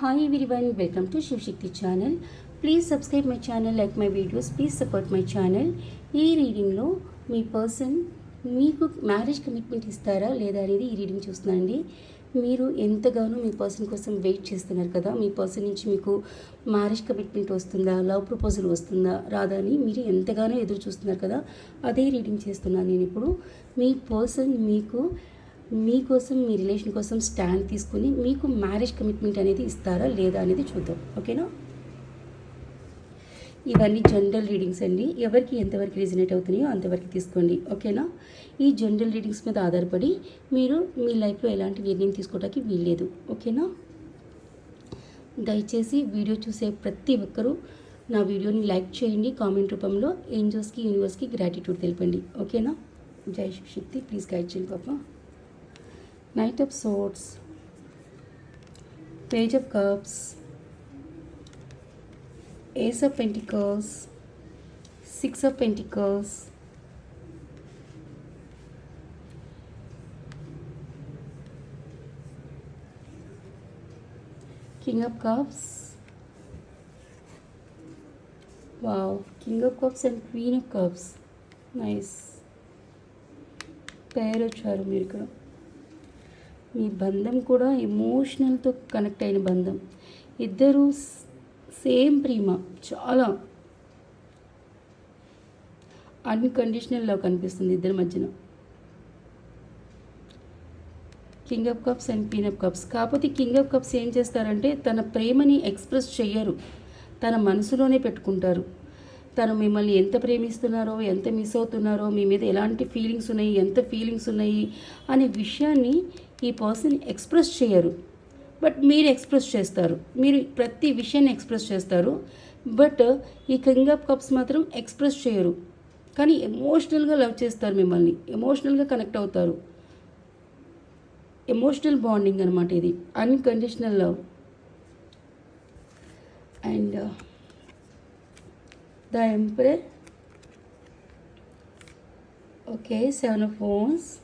Hi everyone, welcome to Shivashakti channel please subscribe my channel like my videos please support my channel ఈ రీడింగ్లో మీ person మీకు marriage commitment ఇస్తారా లేదా అనేది ఈ రీడింగ్ చూస్తున్నానండి. మీరు ఎంతగానో మీ పర్సన్ కోసం వెయిట్ చేస్తున్నారు కదా మీ పర్సన్ నుంచి మీకు మ్యారేజ్ కమిట్మెంట్ వస్తుందా లవ్ ప్రపోజల్ వస్తుందా రాదా అని మీరు ఎంతగానో ఎదురు చూస్తున్నారు కదా అదే రీడింగ్ చేస్తున్నాను నేను ఇప్పుడు. మీ పర్సన్ మీకు మీకోసం మీ రిలేషన్ కోసం స్టాండ్ తీసుకుని మీకు మ్యారేజ్ కమిట్మెంట్ అనేది ఇస్తారా లేదా అనేది చూద్దాం. ఓకేనా? ఇవన్నీ జనరల్ రీడింగ్స్ అండి. ఎవరికి ఎంతవరకు రిజనేట్ అవుతున్నాయో అంతవరకు తీసుకోండి. ఓకేనా? ఈ జనరల్ రీడింగ్స్ మీద ఆధారపడి మీరు మీ లైఫ్లో ఎలాంటి నిర్ణయం తీసుకోవడానికి వీల్లేదు. ఓకేనా? దయచేసి వీడియో చూసే ప్రతి ఒక్కరూ నా వీడియోని లైక్ చేయండి. కామెంట్ రూపంలో ఏంజల్స్కి యూనివర్స్కి గ్రాటిట్యూడ్ తెలిపండి. ఓకేనా? జై శక్తి ప్లీజ్ గైడ్ చేయండి పాప. Knight of Swords, Page of Cups, Ace of Pentacles, Six of Pentacles, King of Cups. Wow, King of Cups and Queen of Cups. Nice. Pair of Charum మీ బంధం కూడా ఎమోషనల్తో connect అయిన బంధం. ఇద్దరు same ప్రేమ. చాలా unconditional కనిపిస్తుంది ఇద్దరి మధ్యన. King of cups and queen of cups కాకపోతే కింగ్ ఆఫ్ కప్స్ ఏం చేస్తారంటే తన ప్రేమని ఎక్స్ప్రెస్ చేయరు తన మనసులోనే పెట్టుకుంటారు. తను మిమ్మల్ని ఎంత ప్రేమిస్తున్నారో ఎంత మిస్ అవుతున్నారో మీ మీద ఎలాంటి ఫీలింగ్స్ ఉన్నాయి ఎంత ఫీలింగ్స్ ఉన్నాయి అనే విషయాన్ని ఈ పర్సన్ ఎక్స్ప్రెస్ చేయరు. బట్ మీరు ఎక్స్ప్రెస్ చేస్తారు. మీరు ప్రతి విషయాన్ని ఎక్స్ప్రెస్ చేస్తారు. బట్ ఈ కింగ్ ఆఫ్ కప్స్ మాత్రం ఎక్స్ప్రెస్ చేయరు. కానీ ఎమోషనల్గా లవ్ చేస్తారు మిమ్మల్ని. ఎమోషనల్గా కనెక్ట్ అవుతారు. ఎమోషనల్ బాండింగ్ అనమాట ఇది. Unconditional love. And the emperor okay seven of wands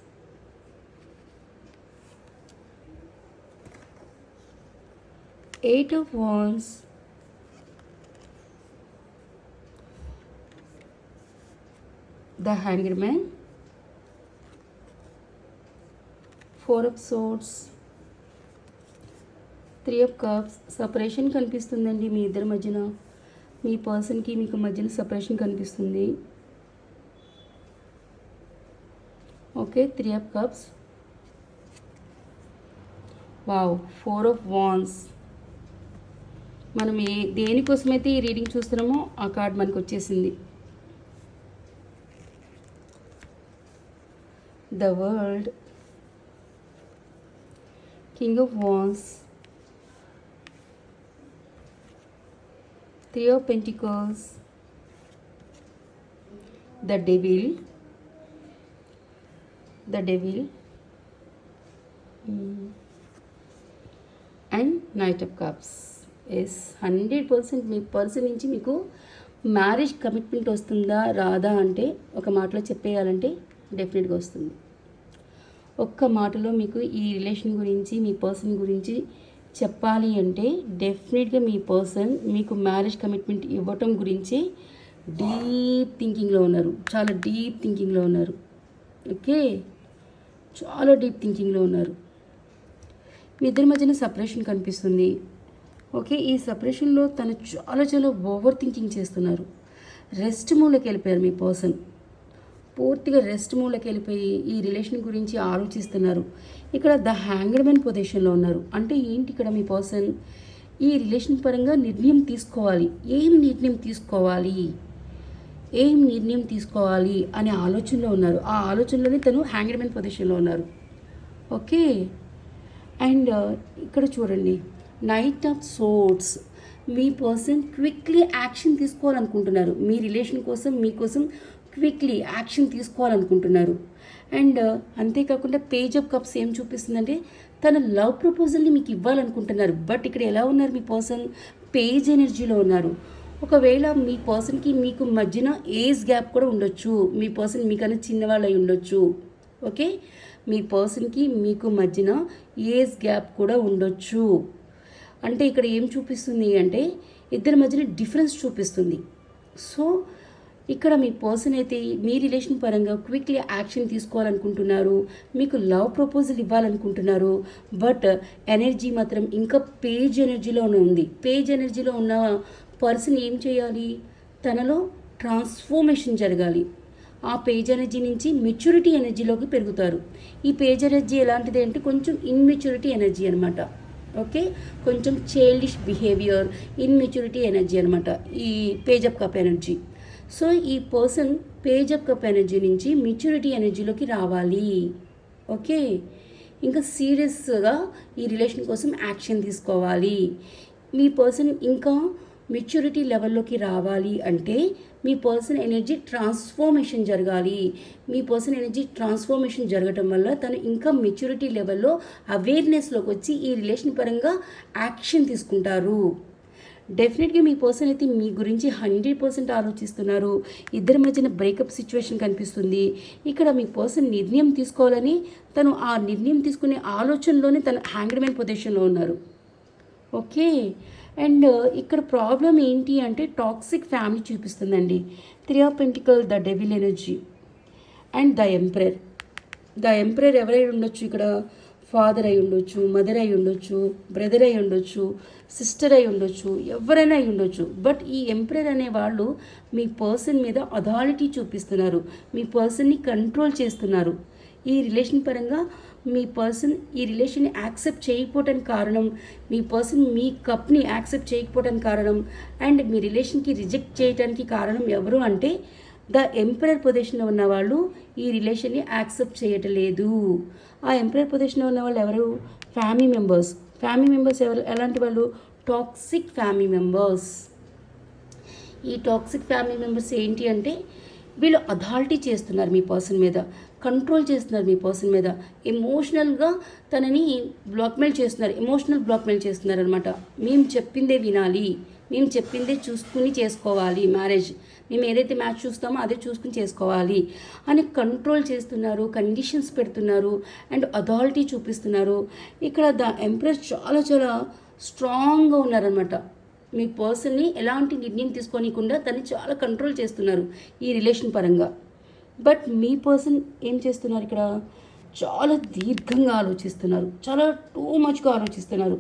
eight of wands the hanged man four of swords three of cups separation కనిపిస్తుందండి మీ ఇద్దరి మధ్యన మీ పర్సన్కి మీకు మధ్యన సపరేషన్ కనిపిస్తుంది. Okay three of cups wow four of wands మనం ఏ దేనికోసమైతే ఈ రీడింగ్ చూస్తున్నామో ఆ కార్డ్ మనకు వచ్చేసింది. The world king of wands Three of Pentacles, the Devil, the Devil, mm, and Knight of ఎస్ హండ్రెడ్ పర్సెంట్ మీ పర్సన్ నుంచి మీకు మ్యారేజ్ కమిట్మెంట్ వస్తుందా రాదా అంటే ఒక మాటలో చెప్పేయాలంటే డెఫినెట్గా వస్తుంది. ఒక్క మాటలో మీకు ఈ రిలేషన్ గురించి మీ పర్సన్ గురించి చెప్పాలి అంటే డెఫినెట్గా మీ పర్సన్ మీకు మ్యారేజ్ కమిట్మెంట్ ఇవ్వటం గురించి డీప్ థింకింగ్లో ఉన్నారు. చాలా డీప్ థింకింగ్లో ఉన్నారు. ఓకే? చాలా డీప్ థింకింగ్లో ఉన్నారు. మీ ఇద్దరి మధ్యన సపరేషన్ కనిపిస్తుంది. ఓకే? ఈ సపరేషన్లో తను చాలా చాలా ఓవర్ థింకింగ్ చేస్తున్నారు. రెస్ట్ మూలకి వెళ్ళిపోయారు మీ పర్సన్. పూర్తిగా రెస్ట్ మూలకి వెళ్ళిపోయి ఈ రిలేషన్ గురించి ఆలోచిస్తున్నారు. ఇక్కడ ద హ్యాంగ్డ్మెన్ పొజిషన్లో ఉన్నారు. అంటే ఏంటి ఇక్కడ మీ పర్సన్ ఈ రిలేషన్ పరంగా నిర్ణయం తీసుకోవాలి. ఏం నిర్ణయం తీసుకోవాలి? ఏం నిర్ణయం తీసుకోవాలి అనే ఆలోచనలో ఉన్నారు. ఆ ఆలోచనలోనే తను హ్యాంగ్డ్మెన్ పొజిషన్లో ఉన్నారు. ఓకే? అండ్ uh, ఇక్కడ చూడండి. నైట్ ఆఫ్ సోట్స్ మీ పర్సన్ క్విక్లీ యాక్షన్ తీసుకోవాలనుకుంటున్నారు. మీ రిలేషన్ కోసం మీకోసం క్విక్లీ యాక్షన్ తీసుకోవాలనుకుంటున్నారు. అండ్ uh, అంతేకాకుండా పేజ్ ఆఫ్ కప్స్ ఏం చూపిస్తుందంటే తన లవ్ ప్రపోజల్ని మీకు ఇవ్వాలనుకుంటున్నారు. బట్ ఇక్కడ ఎలా ఉన్నారు మీ పర్సన్? పేజ్ ఎనర్జీలో ఉన్నారు. ఒకవేళ మీ పర్సన్కి మీకు మధ్యన ఏజ్ గ్యాప్ కూడా ఉండొచ్చు. మీ పర్సన్ మీకన్నా చిన్నవాళ్ళు అయి ఉండొచ్చు. ఓకే? మీ పర్సన్కి మీకు మధ్యన ఏజ్ గ్యాప్ కూడా ఉండొచ్చు. అంటే ఇక్కడ ఏం చూపిస్తుంది అంటే ఇద్దరి మధ్యన డిఫరెన్స్ చూపిస్తుంది. సో ఇక్కడ మీ పర్సన్ అయితే మీ రిలేషన్ పరంగా క్విక్లీ యాక్షన్ తీసుకోవాలనుకుంటున్నారు మీకు లవ్ ప్రపోజల్ ఇవ్వాలనుకుంటున్నారు బట్ ఎనర్జీ మాత్రం ఇంకా పేజ్ ఎనర్జీలోనే ఉంది. పేజ్ ఎనర్జీలో ఉన్న పర్సన్ ఏం చేయాలి? తనలో ట్రాన్స్ఫర్మేషన్ జరగాలి. ఆ పేజ్ ఎనర్జీ నుంచి మెచ్యూరిటీ ఎనర్జీలోకి పెరుగుతారు. ఈ పేజ్ ఎనర్జీ ఎలాంటిది అంటే కొంచెం ఇన్మెచ్యూరిటీ ఎనర్జీ అనమాట ఓకే కొంచెం చైల్డిష్ బిహేవియర్ ఇన్మెచ్యూరిటీ ఎనర్జీ అనమాట ఈ page of cup energy so ఈ person page of cup energy నుంచి మెచ్యూరిటీ ఎనర్జీలోకి రావాలి. ఓకే ఇంకా సీరియస్గా ఈ రిలేషన్ కోసం యాక్షన్ తీసుకోవాలి. మీ పర్సన్ ఇంకా మెచ్యూరిటీ లెవెల్లోకి రావాలి అంటే మీ పర్సన్ ఎనర్జీ ట్రాన్స్ఫార్మేషన్ జరగాలి. మీ పర్సన్ ఎనర్జీ ట్రాన్స్ఫర్మేషన్ జరగటం వల్ల తను ఇంకా మెచ్యూరిటీ లెవెల్లో అవేర్నెస్లోకి వచ్చి ఈ రిలేషన్ పరంగా యాక్షన్ తీసుకుంటారు. డెఫినెట్గా మీ పర్సన్ అయితే మీ గురించి హండ్రెడ్ పర్సెంట్ ఆలోచిస్తున్నారు. ఇద్దరి మధ్యన బ్రేకప్ సిచ్యువేషన్ కనిపిస్తుంది. ఇక్కడ మీ పర్సన్ నిర్ణయం తీసుకోవాలని తను ఆ నిర్ణయం తీసుకునే ఆలోచనలోనే తను హ్యాంగ్డ్మెన్ పొజిషన్లో ఉన్నారు. ఓకే? అండ్ ఇక్కడ ప్రాబ్లం ఏంటి అంటే toxic family చూపిస్తుందండి. Three of pentacle the devil energy and the emperor the emperor ఎవరైనా ఉండొచ్చు ఇక్కడ. ఫాదర్ అయి ఉండొచ్చు మదర్ అయి ఉండొచ్చు బ్రదర్ అయి ఉండొచ్చు సిస్టర్ అయి ఉండొచ్చు ఎవరైనా అయి ఉండొచ్చు. బట్ ఈ ఎంప్రర్ అనే వాళ్ళు మీ పర్సన్ మీద అథారిటీ చూపిస్తున్నారు. మీ పర్సన్ని కంట్రోల్ చేస్తున్నారు. ఈ రిలేషన్ పరంగా మీ పర్సన్ ఈ రిలేషన్ని యాక్సెప్ట్ చేయకపోవటానికి కారణం మీ పర్సన్ మీ కప్ని యాక్సెప్ట్ చేయకపోవటానికి కారణం అండ్ మీ రిలేషన్కి రిజెక్ట్ చేయడానికి కారణం ఎవరు అంటే ద ఎంపరర్ పొజిషన్లో ఉన్న వాళ్ళు ఈ రిలేషన్ని యాక్సెప్ట్ చేయటలేదు. ఆ ఎంపరర్ పొజిషన్లో ఉన్న వాళ్ళు ఎవరు? Family members. ఫ్యామిలీ మెంబర్స్ ఎవరు? ఎలాంటి వాళ్ళు? Toxic family members. ఈ టాక్సిక్ ఫ్యామిలీ మెంబర్స్ ఏంటి అంటే వీళ్ళు అథారిటీ చేస్తున్నారు మీ పర్సన్ మీద కంట్రోల్ చేస్తున్నారు మీ పర్సన్ మీద. ఎమోషనల్గా తనని బ్లాక్మెయిల్ చేస్తున్నారు ఎమోషనల్ బ్లాక్మెయిల్ చేస్తున్నారు అనమాట మేము చెప్పిందే వినాలి. మేము చెప్పిందే చూసుకుని చేసుకోవాలి మ్యారేజ్. మేము ఏదైతే మ్యాచ్ చూస్తామో అదే చూసుకుని చేసుకోవాలి. అని కంట్రోల్ చేస్తున్నారు కండిషన్స్ పెడుతున్నారు అండ్ అథారిటీ చూపిస్తున్నారు. ఇక్కడ ద ఎంప్రెస్ చాలా చాలా స్ట్రాంగ్గా ఉన్నారనమాట మీ పర్సన్ని ఎలాంటి నిర్ణయం తీసుకోనికుండా తను చాలా కంట్రోల్ చేస్తున్నారు ఈ రిలేషన్ పరంగా. బట్ మీ పర్సన్ ఏం చేస్తున్నారు ఇక్కడ? చాలా దీర్ఘంగా ఆలోచిస్తున్నారు. చాలా టూ మచ్గా ఆలోచిస్తున్నారు.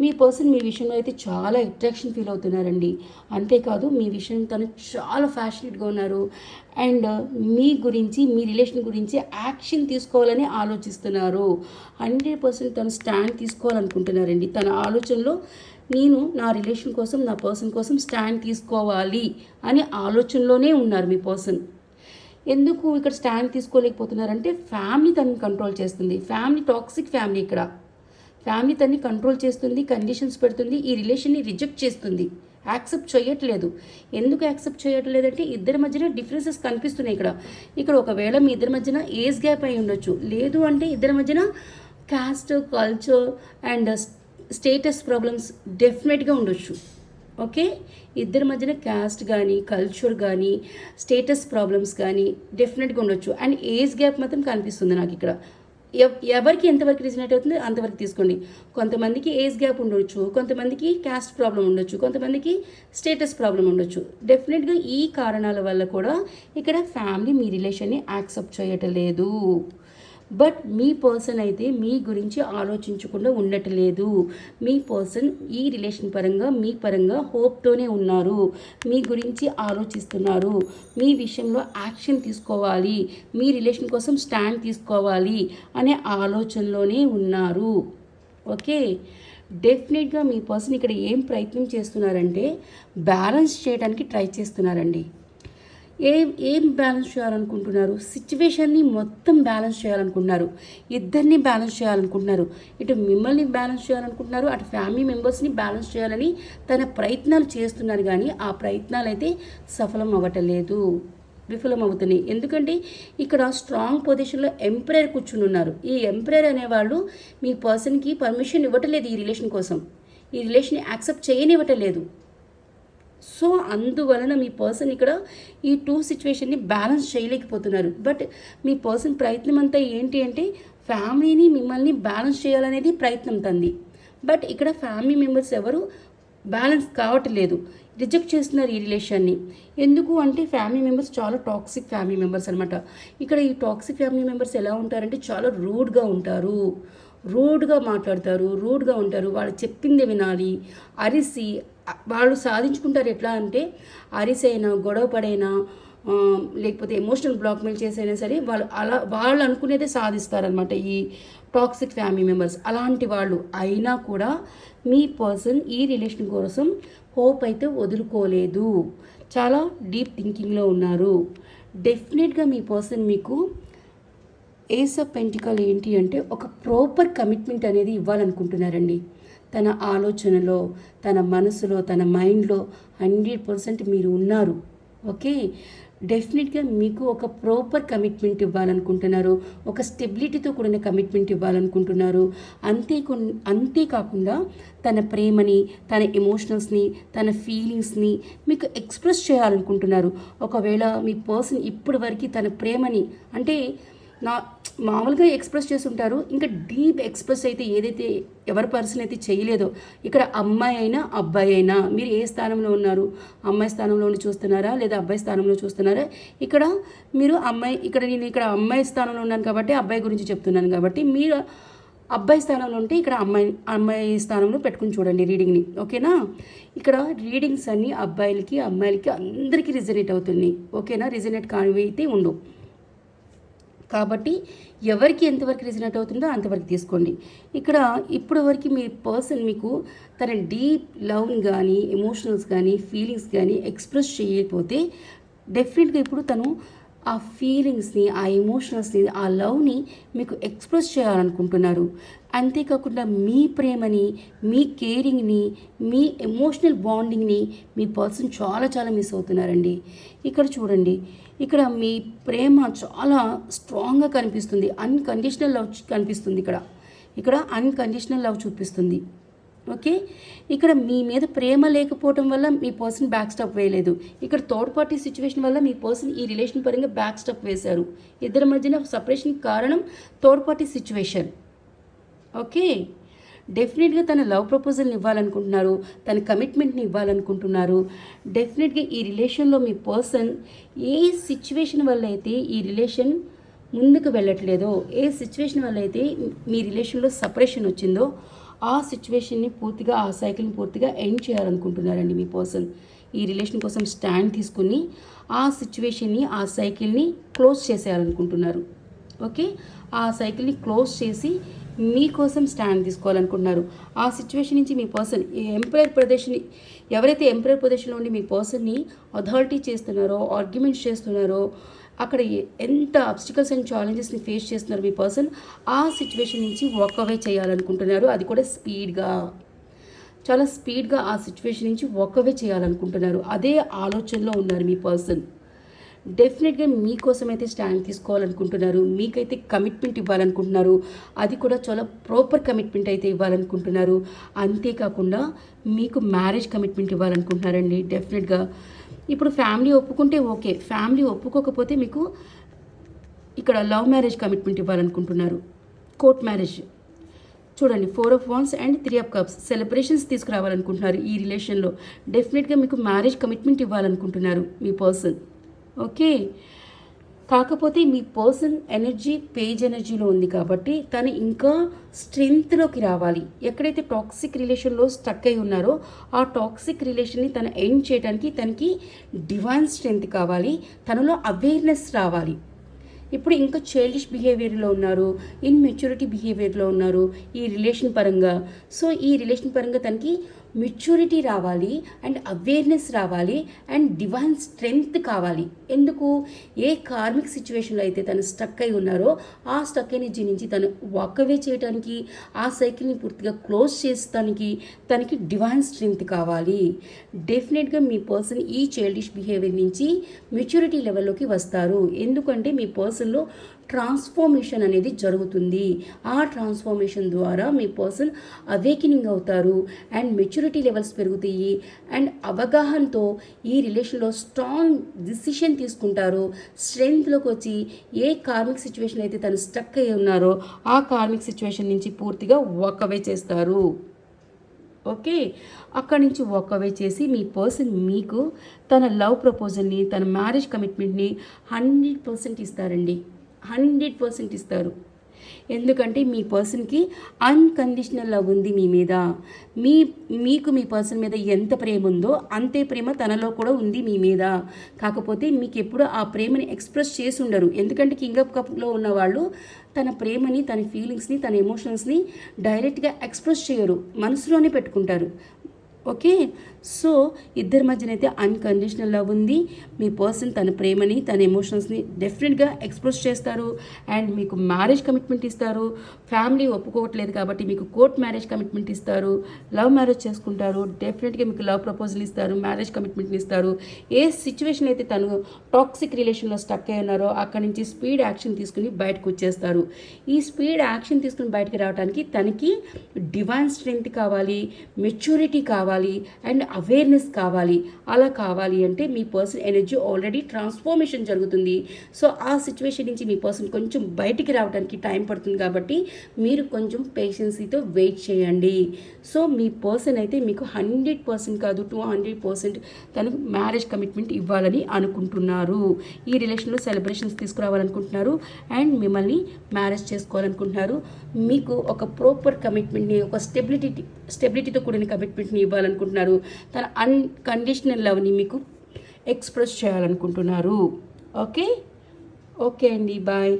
మీ పర్సన్ మీ విషయంలో అయితే చాలా అట్రాక్షన్ ఫీల్ అవుతున్నారండి. అంతేకాదు మీ విషయం తను చాలా ఫ్యాషనేట్గా ఉన్నారు. అండ్ uh, మీ గురించి మీ రిలేషన్ గురించి యాక్షన్ తీసుకోవాలని ఆలోచిస్తున్నారు. హండ్రెడ్ పర్సెంట్ తను స్టాండ్ తీసుకోవాలనుకుంటున్నారండి. తన ఆలోచనలో నేను నా రిలేషన్ కోసం నా పర్సన్ కోసం స్టాండ్ తీసుకోవాలి అనే ఆలోచనలోనే ఉన్నారు మీ పర్సన్ ఎందుకు ఇక్కడ స్టాండ్ తీసుకోలేకపోతున్నారంటే ఫ్యామిలీ తనని కంట్రోల్ చేస్తుంది. ఫ్యామిలీ టాక్సిక్ ఫ్యామిలీ ఇక్కడ. ఫ్యామిలీ తన్ని కంట్రోల్ చేస్తుంది కండిషన్స్ పెడుతుంది ఈ రిలేషన్ని రిజెక్ట్ చేస్తుంది. యాక్సెప్ట్ చేయట్లేదు. ఎందుకు యాక్సెప్ట్ చేయట్లేదంటే ఇద్దరి మధ్యన డిఫరెన్సెస్ కనిపిస్తున్నాయి ఇక్కడ. ఇక్కడ ఒకవేళ మీ ఇద్దరి మధ్యన ఏజ్ గ్యాప్ అయి ఉండొచ్చు. లేదు అంటే ఇద్దరి మధ్యన caste culture and status problems డెఫినెట్గా ఉండొచ్చు. ఓకే? ఇద్దరి మధ్యన క్యాస్ట్ కానీ కల్చర్ కానీ స్టేటస్ ప్రాబ్లమ్స్ కానీ డెఫినెట్గా ఉండొచ్చు. అండ్ ఏజ్ గ్యాప్ మాత్రం కనిపిస్తుంది నాకు ఇక్కడ. ఎవ్ ఎవరికి ఎంతవరకు రిజనేట్ అవుతుంది అంతవరకు తీసుకోండి. కొంతమందికి ఏజ్ గ్యాప్ ఉండొచ్చు కొంతమందికి క్యాస్ట్ ప్రాబ్లం ఉండొచ్చు కొంతమందికి స్టేటస్ ప్రాబ్లం ఉండొచ్చు. డెఫినెట్గా ఈ కారణాల వల్ల కూడా ఇక్కడ ఫ్యామిలీ మీ రిలేషన్ని యాక్సెప్ట్ చేయటం లేదు. బట్ మీ పర్సన్ అయితే మీ గురించి ఆలోచించకుండా ఉండట్లేదు. మీ పర్సన్ ఈ రిలేషన్ పరంగా మీ పరంగా హోప్తోనే ఉన్నారు. మీ గురించి ఆలోచిస్తున్నారు. మీ విషయంలో యాక్షన్ తీసుకోవాలి. మీ రిలేషన్ కోసం స్టాండ్ తీసుకోవాలి అనే ఆలోచనలోనే ఉన్నారు. ఓకే? డెఫినెట్గా మీ పర్సన్ ఇక్కడ ఏం ప్రయత్నం చేస్తున్నారంటే బ్యాలెన్స్ చేయడానికి ట్రై చేస్తున్నారండి. ఏ ఏం బ్యాలెన్స్ చేయాలనుకుంటున్నారు? సిచ్యువేషన్ని మొత్తం బ్యాలెన్స్ చేయాలనుకుంటున్నారు. ఇద్దరిని బ్యాలెన్స్ చేయాలనుకుంటున్నారు. ఇటు మిమ్మల్ని బ్యాలెన్స్ చేయాలనుకుంటున్నారు అటు ఫ్యామిలీ మెంబర్స్ని బ్యాలెన్స్ చేయాలని తన ప్రయత్నాలు చేస్తున్నారు కానీ ఆ ప్రయత్నాలు అయితే సఫలం అవ్వటలేదు విఫలం అవుతున్నాయి ఎందుకంటే ఇక్కడ స్ట్రాంగ్ పొజిషన్లో ఎంప్రయర్ కూర్చుని ఉన్నారు. ఈ ఎంపరర్ అనేవాళ్ళు మీ పర్సన్కి పర్మిషన్ ఇవ్వటలేదు ఈ రిలేషన్ కోసం. ఈ రిలేషన్ యాక్సెప్ట్ చేయనివ్వటలేదు. సో అందువలన మీ పర్సన్ ఇక్కడ ఈ టూ సిచ్యువేషన్ని బ్యాలెన్స్ చేయలేకపోతున్నారు. బట్ మీ పర్సన్ ప్రయత్నం అంతా ఏంటి అంటే ఫ్యామిలీని మిమ్మల్ని బ్యాలెన్స్ చేయాలనేది ప్రయత్నం తంది. బట్ ఇక్కడ ఫ్యామిలీ మెంబర్స్ ఎవరు బ్యాలెన్స్ కావట్లేదు. రిజెక్ట్ చేస్తున్నారు ఈ రిలేషన్ని. ఎందుకు అంటే ఫ్యామిలీ మెంబర్స్ చాలా టాక్సిక్ ఫ్యామిలీ మెంబర్స్ అనమాట ఇక్కడ ఈ టాక్సిక్ ఫ్యామిలీ మెంబర్స్ ఎలా ఉంటారంటే చాలా రూడ్గా ఉంటారు. రూడ్గా మాట్లాడతారు రూడ్గా ఉంటారు. వాళ్ళు చెప్పింది వినాలి అరిసి వాళ్ళు సాధించుకుంటారు ఎట్లా అంటే అరిసైనా గొడవ పడైనా లేకపోతే ఎమోషనల్ బ్లాక్మెయిల్ చేసైనా సరే వాళ్ళు అలా వాళ్ళు అనుకునేదే సాధిస్తారనమాట ఈ టాక్సిక్ ఫ్యామిలీ మెంబర్స్ అలాంటి వాళ్ళు అయినా కూడా మీ పర్సన్ ఈ రిలేషన్ కోసం హోప్ అయితే వదులుకోలేదు. చాలా డీప్ థింకింగ్లో ఉన్నారు. డెఫినెట్గా మీ పర్సన్ మీకు ఏస్ ఆఫ్ పెంటికల్ ఏంటి అంటే ఒక ప్రాపర్ కమిట్మెంట్ అనేది ఇవ్వాలనుకుంటున్నారండి. తన ఆలోచనలో తన మనసులో తన మైండ్లో హండ్రెడ్ పర్సెంట్ మీరు ఉన్నారు. ఓకే? డెఫినెట్గా మీకు ఒక ప్రాపర్ కమిట్మెంట్ ఇవ్వాలనుకుంటున్నారు. ఒక స్టెబిలిటీతో కూడిన కమిట్మెంట్ ఇవ్వాలనుకుంటున్నారు. అంతే అంతేకాకుండా తన ప్రేమని తన ఎమోషనల్స్ని తన ఫీలింగ్స్ని మీకు ఎక్స్ప్రెస్ చేయాలనుకుంటున్నారు. ఒకవేళ మీ పర్సన్ ఇప్పటి వరకు తన ప్రేమని అంటే నా మామూలుగా ఎక్స్ప్రెస్ చేస్తుంటారు. ఇంకా డీప్ ఎక్స్ప్రెస్ అయితే ఏదైతే ఎవరి పర్సన్ అయితే చేయలేదో ఇక్కడ అమ్మాయి అయినా అబ్బాయి అయినా మీరు ఏ స్థానంలో ఉన్నారు? అమ్మాయి స్థానంలో చూస్తున్నారా? లేదా అబ్బాయి స్థానంలో చూస్తున్నారా? ఇక్కడ మీరు అమ్మాయి ఇక్కడ నేను ఇక్కడ అమ్మాయి స్థానంలో ఉన్నాను కాబట్టి అబ్బాయి గురించి చెప్తున్నాను కాబట్టి మీరు అబ్బాయి స్థానంలో ఉంటే ఇక్కడ అమ్మాయి అమ్మాయి స్థానంలో పెట్టుకుని చూడండి రీడింగ్ని. ఓకేనా? ఇక్కడ రీడింగ్స్ అన్నీ అబ్బాయిలకి అమ్మాయిలకి అందరికీ రిజనేట్ అవుతుంది ఓకేనా? రిజనేట్ కానివి అయితే ఉండవు. కాబట్టి ఎవరికి ఎంతవరకు రిజనేట్ అవుతుందో అంతవరకు తీసుకోండి. ఇక్కడ ఇప్పటి వరకు మీ పర్సన్ మీకు తన డీప్ లవ్ని కానీ ఎమోషనల్స్ కానీ ఫీలింగ్స్ కానీ ఎక్స్ప్రెస్ చేయకపోతే డెఫినెట్గా ఇప్పుడు తను ఆ ఫీలింగ్స్ని ఆ ఎమోషనల్స్ని ఆ లవ్ని మీకు ఎక్స్ప్రెస్ చేయాలనుకుంటున్నారు. అంతేకాకుండా మీ ప్రేమని మీ కేరింగ్ని మీ ఎమోషనల్ బాండింగ్ని మీ పర్సన్ చాలా చాలా మిస్ అవుతున్నారండి. ఇక్కడ చూడండి ఇక్కడ మీ ప్రేమ చాలా స్ట్రాంగ్గా కనిపిస్తుంది. అన్కండిషనల్ లవ్ కనిపిస్తుంది ఇక్కడ. ఇక్కడ అన్కండిషనల్ లవ్ చూపిస్తుంది. ఓకే? ఇక్కడ మీ మీద ప్రేమ లేకపోవడం వల్ల మీ పర్సన్ బ్యాక్ స్టాప్ వేయలేదు. ఇక్కడ థర్డ్ పార్టీ సిచ్యువేషన్ వల్ల మీ పర్సన్ ఈ రిలేషన్ పరంగా బ్యాక్ స్టాప్ వేశారు. ఇద్దరి మధ్యన సపరేషన్ కారణం థర్డ్ పార్టీ సిచ్యువేషన్. ఓకే? డెఫినెట్గా తన లవ్ ప్రపోజల్ని ఇవ్వాలనుకుంటున్నారు. తన కమిట్మెంట్ని ఇవ్వాలనుకుంటున్నారు. డెఫినెట్గా ఈ రిలేషన్లో మీ పర్సన్ ఏ సిచ్యువేషన్ వల్ల అయితే ఈ రిలేషన్ ముందుకు వెళ్ళట్లేదో ఏ సిచ్యువేషన్ వల్ల అయితే మీ రిలేషన్లో సపరేషన్ వచ్చిందో ఆ సిచ్యువేషన్ని పూర్తిగా ఆ సైకిల్ని పూర్తిగా ఎండ్ చేయాలనుకుంటున్నారండి మీ పర్సన్. ఈ రిలేషన్ కోసం స్టాండ్ తీసుకుని ఆ సిచ్యువేషన్ని ఆ సైకిల్ని క్లోజ్ చేసేయాలనుకుంటున్నారు. ఓకే? ఆ సైకిల్ని క్లోజ్ చేసి మీకోసం స్టాండ్ తీసుకోవాలనుకుంటున్నారు. ఆ సిచ్యువేషన్ నుంచి మీ పర్సన్ ఈ ఎంపైర్ ప్రదేశ్ని ఎవరైతే ఎంపైర్ ప్రదేశంలో ఉండి మీ పర్సన్ని అథారిటీ చేస్తున్నారో ఆర్గ్యుమెంట్స్ చేస్తున్నారో అక్కడ ఎంత అబ్స్టికల్స్ అండ్ ఛాలెంజెస్ని ఫేస్ చేస్తున్నారు మీ పర్సన్ ఆ సిచ్యువేషన్ నుంచి వాక్ అవే చేయాలనుకుంటున్నారు. అది కూడా స్పీడ్గా చాలా స్పీడ్గా ఆ సిచ్యువేషన్ నుంచి వాక్ అవే చేయాలనుకుంటున్నారు. అదే ఆలోచనలో ఉన్నారు మీ పర్సన్ డెఫినెట్గా మీకోసం అయితే స్టాండ్ తీసుకోవాలనుకుంటున్నారు. మీకైతే కమిట్మెంట్ ఇవ్వాలనుకుంటున్నారు. అది కూడా చాలా ప్రాపర్ కమిట్మెంట్ అయితే ఇవ్వాలనుకుంటున్నారు. అంతేకాకుండా మీకు మ్యారేజ్ కమిట్మెంట్ ఇవ్వాలనుకుంటున్నారండి. డెఫినెట్గా ఇప్పుడు ఫ్యామిలీ ఒప్పుకుంటే ఓకే. ఫ్యామిలీ ఒప్పుకోకపోతే మీకు ఇక్కడ love marriage commitment ఇవ్వాలనుకుంటున్నారు. Court marriage. చూడండి four of wands and three of cups. Celebrations తీసుకురావాలనుకుంటున్నారు ఈ రిలేషన్లో. డెఫినెట్గా మీకు మ్యారేజ్ కమిట్మెంట్ ఇవ్వాలనుకుంటున్నారు మీ పర్సన్. ఓకే? కాకపోతే మీ పర్సన్ ఎనర్జీ పేజ్ ఎనర్జీలో ఉంది కాబట్టి తను ఇంకా స్ట్రెంగ్త్లోకి రావాలి. ఎక్కడైతే టాక్సిక్ రిలేషన్లో స్టక్ అయి ఉన్నారో ఆ టాక్సిక్ రిలేషన్ని తను ఎండ్ చేయడానికి తనకి డివైన్ స్ట్రెంగ్త్ కావాలి. తనలో అవేర్నెస్ రావాలి. ఇప్పుడు ఇంకా చైల్డిష్ బిహేవియర్లో ఉన్నారు ఇన్మెచ్యూరిటీ బిహేవియర్లో ఉన్నారు ఈ రిలేషన్ పరంగా. సో ఈ రిలేషన్ పరంగా తనకి మెచ్యూరిటీ రావాలి అండ్ అవేర్నెస్ రావాలి అండ్ డివైన్ స్ట్రెంగ్త్ కావాలి. ఎందుకు? ఏ కార్మిక్ సిచ్యువేషన్లో అయితే తను స్టక్ అయి ఉన్నారో ఆ స్టక్ ఎనర్జీ నుంచి తను వాకవే చేయడానికి ఆ సైకిల్ని పూర్తిగా క్లోజ్ చేస్తానికి తనకి డివైన్ స్ట్రెంగ్త్ కావాలి. డెఫినెట్గా మీ పర్సన్ ఈ చైల్డిష్ బిహేవియర్ నుంచి మెచ్యూరిటీ లెవెల్లోకి వస్తారు. ఎందుకంటే మీ పర్సన్లో ట్రాన్స్ఫార్మేషన్ అనేది జరుగుతుంది. ఆ ట్రాన్స్ఫార్మేషన్ ద్వారా మీ పర్సన్ అవేకినింగ్ అవుతారు. అండ్ మెచ్యూరిటీ లెవెల్స్ పెరుగుతాయి. అండ్ అవగాహనతో ఈ రిలేషన్లో స్ట్రాంగ్ డిసిషన్ తీసుకుంటారు. స్ట్రెంగ్త్లోకి వచ్చి ఏ కార్మిక్ సిచ్యువేషన్ అయితే తను స్టక్ అయి ఉన్నారో ఆ కార్మిక్ సిచ్యువేషన్ నుంచి పూర్తిగా వాక్ అవే చేస్తారు. ఓకే? అక్కడి నుంచి వాకవే చేసి మీ పర్సన్ మీకు తన లవ్ ప్రపోజల్ని తన మ్యారేజ్ కమిట్మెంట్ని హండ్రెడ్ పర్సెంట్ ఇస్తారండి. హండ్రెడ్ పర్సెంట్ ఇస్తారు. ఎందుకంటే మీ పర్సన్కి అన్కండిషనల్ లవ్ ఉంది మీ మీద. మీ మీకు మీ పర్సన్ మీద ఎంత ప్రేమ ఉందో అంతే ప్రేమ తనలో కూడా ఉంది మీ మీద. కాకపోతే మీకు ఎప్పుడు ఆ ప్రేమని ఎక్స్ప్రెస్ చేసి ఉండరు. ఎందుకంటే కింగ్ ఆఫ్ కప్లో ఉన్న వాళ్ళు తన ప్రేమని తన ఫీలింగ్స్ని తన ఎమోషన్స్ని డైరెక్ట్గా ఎక్స్ప్రెస్ చేయరు. మనసులోనే పెట్టుకుంటారు. ఓకే? సో ఇద్దరి మధ్యన అయితే అన్కండిషనల్ లవ్ ఉంది. మీ పర్సన్ తన ప్రేమని తన ఎమోషన్స్ని డెఫినెట్గా ఎక్స్ప్రెస్ చేస్తారు. అండ్ మీకు మ్యారేజ్ కమిట్మెంట్ ఇస్తారు. ఫ్యామిలీ ఒప్పుకోవట్లేదు కాబట్టి మీకు కోర్ట్ మ్యారేజ్ కమిట్మెంట్ ఇస్తారు. లవ్ మ్యారేజ్ చేసుకుంటారు. డెఫినెట్గా మీకు లవ్ ప్రపోజల్ ఇస్తారు. మ్యారేజ్ కమిట్మెంట్ని ఇస్తారు. ఏ సిచ్యువేషన్ అయితే తను టాక్సిక్ రిలేషన్లో స్టక్ అయి ఉన్నారో అక్కడి నుంచి స్పీడ్ యాక్షన్ తీసుకుని బయటకు వచ్చేస్తారు. ఈ స్పీడ్ యాక్షన్ తీసుకుని బయటకు రావడానికి తనకి డివైన్ స్ట్రెంగ్త్ కావాలి మెచ్యూరిటీ కావాలి. అండ్ అవేర్నెస్ కావాలి. అలా కావాలి అంటే మీ పర్సన్ ఎనర్జీ ఆల్రెడీ ట్రాన్స్ఫర్మేషన్ జరుగుతుంది. సో ఆ సిచ్యువేషన్ నుంచి మీ పర్సన్ కొంచెం బయటికి రావడానికి టైం పడుతుంది కాబట్టి మీరు కొంచెం పేషెన్సీతో వెయిట్ చేయండి. సో మీ పర్సన్ అయితే మీకు హండ్రెడ్ పర్సెంట్ కాదు టూ హండ్రెడ్ పర్సెంట్ తనకు మ్యారేజ్ కమిట్మెంట్ ఇవ్వాలని అనుకుంటున్నారు. ఈ రిలేషన్లో సెలబ్రేషన్స్ తీసుకురావాలనుకుంటున్నారు అండ్ మిమ్మల్ని మ్యారేజ్ చేసుకోవాలనుకుంటున్నారు. మీకు ఒక ప్రాపర్ కమిట్మెంట్ని ఒక స్టెబిలిటీ స్టెబిలిటీతో కూడిన కమిట్మెంట్ని ఇవ్వాలనుకుంటున్నారు. తన అన్కండిషనల్ లవ్ని మీకు ఎక్స్ప్రెస్ చేయాలనుకుంటున్నారు. ఓకే ఓకే అండి బాయ్